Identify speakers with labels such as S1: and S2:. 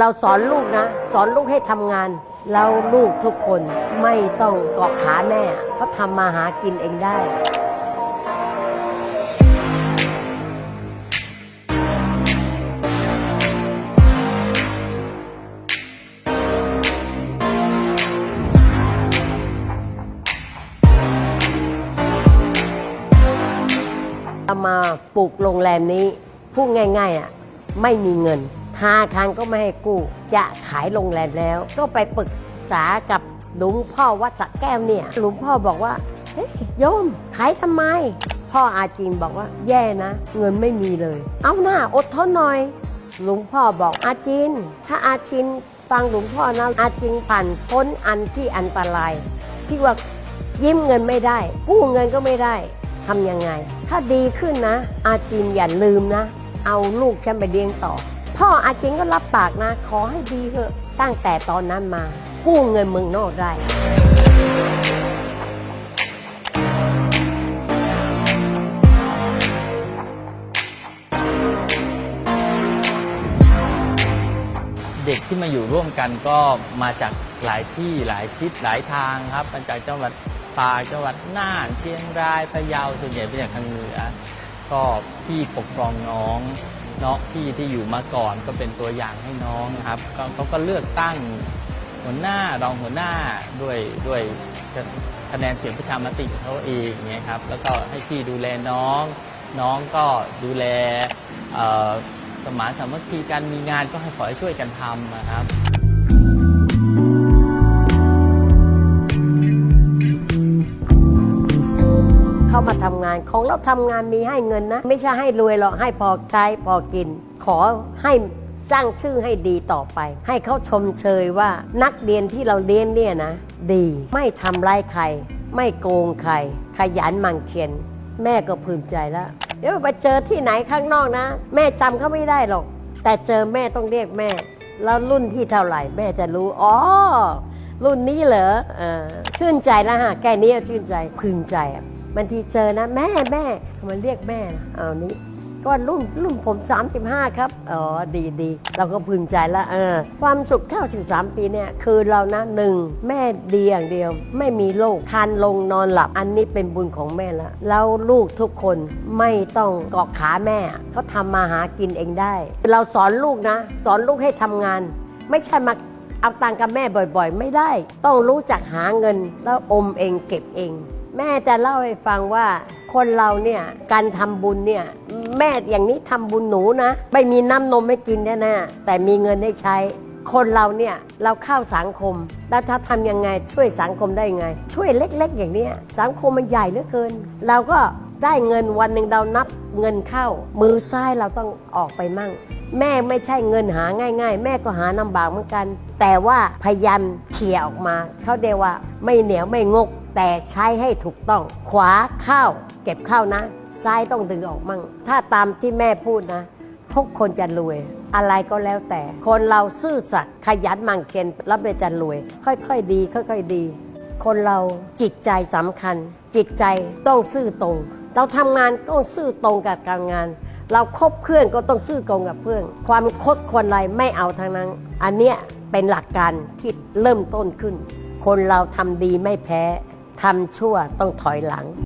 S1: เราสอนลูกนะ สอนลูกให้ทำงาน แล้วลูกทุกคนไม่ต้องเกาะขาแม่เขาทำมาหากินเองได้เรามาปลูกโรงแรมนี้พูดง่ายๆอะไม่มีเงิน ธนาคารก็ไม่ให้กู้ จะขายโรงแรมแล้ว ก็ไปปรึกษากับหลวงพ่อวัดสระแก้วเนี่ย หลวงพ่อบอกว่าเฮ้ยโยมขายทำไม พ่ออาจินบอกว่าแย่นะ เงินไม่มีเลย เอาหน้าอดทนหน่อย หลวงพ่อบอกอาจิน ถ้าอาจินฟังหลวงพ่อนะอาจินผ่านพ้นอันที่อันตราย ที่ว่ายิ้มเงินไม่ได้ กู้เงินก็ไม่ได้ทำยังไง ถ้าดีขึ้นนะ อาจินอย่าลืมนะ เอาลูกฉันไปเลี้ยงต่อ พ่ออาเจินก็รับปากนะ ขอให้ดีเถอะตั้งแต่ตอนนั้นมา กู้เงินเมืองนอกได้
S2: เด็กที่มาอยู่ร่วมกันก็มาจากหลายที่หลายทิศหลายทางครับมาจากจังหวัดตากจังหวัดน่านเชียงรายพะเยาส่วนใหญ่เป็นจากทางเหนือ ก็พี่ปกครองน้อง นาะพี่ที่อยู่มาก่อนก็เป็นตัวอย่างให้น้องนะครับเขาก็เลือกตั้งหัวหน้ารองหัวหน้าด้วยด้วยคะแนนเสียงประชามติของเขาเองเนี่ยครับแล้วก็ให้พี่ดูแลน้อง น้องก็ดูแลสมานสามัคคีกันมีงานก็ให้ขอให้ช่วยกันทำนะครับา
S1: นของเราทำงานมีให้เงินนะ ไม่ใช่ให้รวยหรอกให้พอใช้พอกิน ขอให้สร้างชื่อให้ดีต่อไป ให้เขาชมเชยว่านักเรียนที่เราเลี้ยงเนี่ยนะ ดีไม่ทำร้ายใคร ไม่โกงใคร ขยันหมั่นเพียรแม่ก็ภูมิใจแล้วเดี๋ยวไปเจอที่ไหนข้างนอกนะ แม่จำเขาไม่ได้หรอก แต่เจอแม่ต้องเรียกแม่ แล้วรุ่นที่เท่าไหร่แม่จะรู้อ๋อรุ่นนี้เหรอเออชื่นใจแล้วฮะแค่นี้ชื่นใจพึงใจ บางทีเจอนะแม่แม่มันเรียกแม่นะเอานี้ก็รุ่นรุ่นผม 35 ครับ อ๋อ ดีดี เราก็พึงใจล้วเออ ความสุขเข้า13 ปีเนี่ย คือเรานะหนึ่งแม่ดีอย่างเดียว ไม่มีโรคทานลงนอนหลับ อันนี้เป็นบุญของแม่ละแล้วลูกทุกคนไม่ต้องเกาะขาแม่ เขาทำมาหากินเองได้ เราสอนลูกนะ สอนลูกให้ทำงาน ไม่ใช่มาเอาตังค์กับแม่บ่อย ๆ ไม่ได้ ต้องรู้จักหาเงิน แล้วอมเองเก็บเอง แม่จะเล่าให้ฟังว่าคนเราเนี่ยการทำบุญเนี่ยแม่อย่างนี้ทำบุญหนูนะ ไม่มีน้ำนมไม่กินแน่ๆแต่มีเงินให้ใช้ คนเราเนี่ยเราเข้าสังคม แล้วถ้าทำยังไงช่วยสังคมได้ยังไง ช่วยเล็กๆ อย่างเนี้ยสังคมมันใหญ่เหลือเกิน เราก็ได้เงินวันหนึ่งเรานับเงินเข้า มือซ้ายเราต้องออกไปมั่ง แม่ไม่ใช่เงินหาง่ายๆ แม่ก็หาลำบากเหมือนกัน แต่ว่าพยายามเขี่ยออกมาเขาเรียว่าไม่เหนียวไม่งก แต่ใช้ให้ถูกต้อง ขวาเข้าเก็บเข้านะ ซ้ายต้องดึงออกมั่ง ถ้าตามที่แม่พูดนะ ทุกคนจะรวย อะไรก็แล้วแต่ คนเราซื่อสัตย์ขยันหมั่นเพียรรับเลยจะรวย ค่อยๆดี ค่อยๆดี คนเราจิตใจสำคัญ จิตใจต้องซื่อตรง เราทำงานต้องซื่อตรงกับการงานเราคบเพื่อนก็ต้องซื่อตรงกับเพื่อน ความคดควรอะไรไม่เอาทางนั้น อันเนี้ยเป็นหลักการที่เริ่มต้นขึ้น คนเราทำดีไม่แพ้ ทำชั่วต้องถอยหลัง